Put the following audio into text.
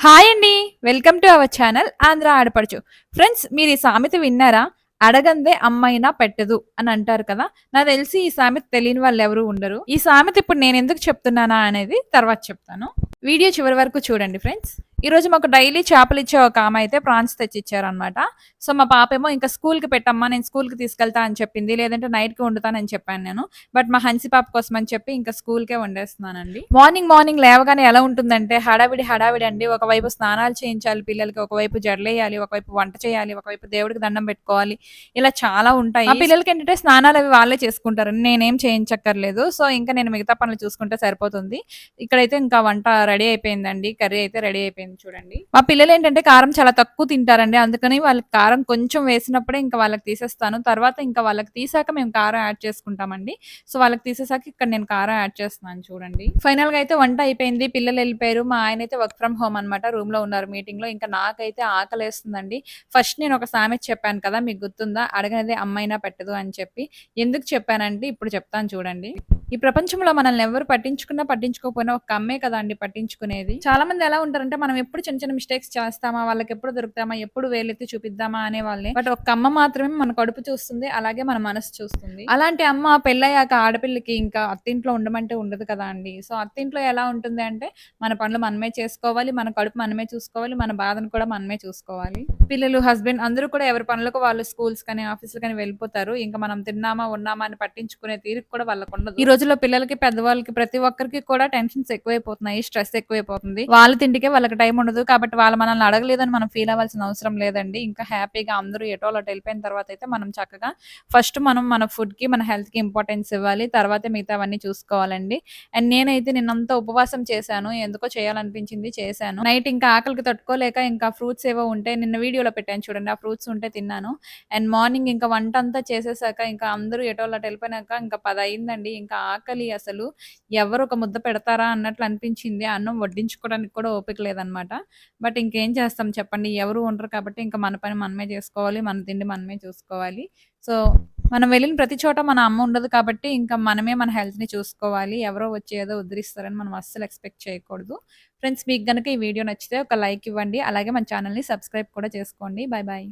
Hi అండి. Welcome to our channel Andhra ఆడపడుచు friends మీరు ఈ సామెత విన్నారా? అడగందే అమ్మైనా పెట్టదు అని అంటారు కదా? నాకు తెలిసి ఈ సామెత తెలియని వాళ్ళు ఎవరు ఉండరు. ఈ సామెత ఇప్పుడు నేను ఎందుకు చెప్తున్నానా అనేది తర్వాత చెప్తాను. వీడియో చివరి వరకు చూడండి ఫ్రెండ్స్ ఈ రోజు మాకు డైలీ చేపలు ఇచ్చే ఒక ఆమె అయితే ప్రాన్స్ తెచ్చిచ్చారనమాట సో మా పాప ఏమో ఇంకా స్కూల్కి పెట్టమ్మా నేను స్కూల్కి తీసుకెళ్తా అని చెప్పింది. లేదంటే నైట్కి వండుతానని చెప్పాను నేను. బట్ మా హన్సి పాప కోసం అని చెప్పి ఇంకా స్కూల్కే వండేస్తున్నానండి. మార్నింగ్ మార్నింగ్ లేవగానే ఎలా ఉంటుందంటే హడావిడి హడావిడి అండి. ఒకవైపు స్నానాలు చేయించాలి పిల్లలకి ఒకవైపు జడలేయాలి ఒకవైపు వంట చేయాలి ఒకవైపు దేవుడికి దండం పెట్టుకోవాలి. ఇలా చాలా ఉంటాయి. పిల్లలకి ఏంటంటే స్నానాలు అవి వాళ్ళే చేసుకుంటారు. నేనేం చేయించక్కర్లేదు. సో ఇంకా నేను మిగతా పనులు చూసుకుంటే సరిపోతుంది. ఇక్కడైతే ఇంకా వంట రెడీ అయిపోయిందండి. కర్రీ అయితే రెడీ అయిపోయింది. చూడండి. మా పిల్లలు ఏంటంటే కారం చాలా తక్కువ తింటారండి. అందుకని వాళ్ళకి కారం కొంచెం వేసినప్పుడే ఇంకా వాళ్ళకి తీసేస్తాను. తర్వాత ఇంకా వాళ్ళకి తీసాక మేము కారం యాడ్ చేసుకుంటామండి. సో వాళ్ళకి తీసేసాక ఇక్కడ నేను కారం యాడ్ చేస్తున్నాను చూడండి. ఫైనల్గా అయితే వంట అయిపోయింది. పిల్లలు వెళ్ళిపోయారు. మా ఆయన అయితే వర్క్ ఫ్రమ్ హోమ్ అనమాట రూమ్లో ఉన్నారు మీటింగ్లో. ఇంకా నాకైతే ఆకలేస్తుందండి. ఫస్ట్ నేను ఒక సామెత చెప్పాను కదా మీకు గుర్తుందా? అడగనదే అమ్మైనా పెట్టదు అని చెప్పి. ఎందుకు చెప్పానంటే ఇప్పుడు చెప్తాను చూడండి. ఈ ప్రపంచంలో మనల్ని ఎవరు పట్టించుకున్నా పట్టించుకోకపోయినా ఒక అమ్మే కదా అండి పట్టించుకునేది. చాలా మంది ఎలా ఉంటారంటే మనం ఎప్పుడు చిన్న చిన్న మిస్టేక్స్ చేస్తామా వాళ్ళకి ఎప్పుడు దొరుకుతామా ఎప్పుడు వేలెత్తి చూపిద్దామా అనే వాళ్ళే. బట్ ఒక అమ్మ మాత్రమే మన కడుపు చూస్తుంది అలాగే మన మనసు చూస్తుంది. అలాంటి అమ్మ పెళ్ళయ్యాక ఆడపిల్లకి ఇంకా అత్తింట్లో ఉండమంటే ఉండదు కదా అండి. సో అత్తింట్లో ఎలా ఉంటుంది అంటే మన పనులు మనమే చేసుకోవాలి మన కడుపు మనమే చూసుకోవాలి మన బాధను కూడా మనమే చూసుకోవాలి. పిల్లలు హస్బెండ్ అందరూ కూడా ఎవరి పనులకు వాళ్ళు స్కూల్స్ కానీ ఆఫీసులు కానీ వెళ్ళిపోతారు. ఇంకా మనం తిన్నామా ఉన్నామా అని పట్టించుకునే తీరు కూడా వాళ్ళకు ఉండదు. రోజుల్లో పిల్లలకి పెద్దవాళ్ళకి ప్రతి ఒక్కరికి కూడా టెన్షన్స్ ఎక్కువైపోతున్నాయి స్ట్రెస్ ఎక్కువైపోతుంది. వాళ్ళ తిండికే వాళ్ళకి టైం ఉండదు కాబట్టి వాళ్ళు మనల్ని అడగలేదని మనం ఫీల్ అవ్వాల్సిన అవసరం లేదండి. ఇంకా హ్యాపీగా అందరూ ఎటో అటు వెళ్ళిపోయిన తర్వాత అయితే మనం చక్కగా ఫస్ట్ మనం మన ఫుడ్కి మన హెల్త్కి ఇంపార్టెన్స్ ఇవ్వాలి. తర్వాత మిగతావన్నీ చూసుకోవాలండి. అండ్ నేనైతే నిన్నంతా ఉపవాసం చేశాను. ఎందుకో చేయాలనిపించింది చేశాను. నైట్ ఇంకా ఆకలికి తట్టుకోలేక ఇంకా ఫ్రూట్స్ ఏవో ఉంటే నిన్న వీడియోలో పెట్టాను చూడండి. ఆ ఫ్రూట్స్ ఉంటే తిన్నాను. అండ్ మార్నింగ్ ఇంకా వంట అంతా చేసేసాక ఇంకా అందరూ ఎటో అటు వెళ్ళిపోయినాక ఇంకా పది అయిందండి. ఇంకా ఆకలి అసలు ఎవరు ఒక ముద్ద పెడతారా అన్నట్లు అనిపించింది. అన్నం వడ్డించుకోవడానికి కూడా ఓపిక లేదనమాట బట్ ఇంకేం చేస్తాం చెప్పండి. ఎవరు ఉండరు కాబట్టి ఇంకా మన పని మనమే చేసుకోవాలి. మన తిండి మనమే చూసుకోవాలి. సో మనం వెళ్ళిన ప్రతి చోట మన అమ్మ ఉండదు కాబట్టి ఇంకా మనమే మన హెల్త్ని చూసుకోవాలి. ఎవరో వచ్చి ఏదో ఉద్ధరిస్తారని మనం అస్సలు ఎక్స్పెక్ట్ చేయకూడదు. ఫ్రెండ్స్ మీకు కనుక ఈ వీడియో నచ్చితే ఒక లైక్ ఇవ్వండి. అలాగే మన ఛానల్ని సబ్స్క్రైబ్ కూడా చేసుకోండి. Bye bye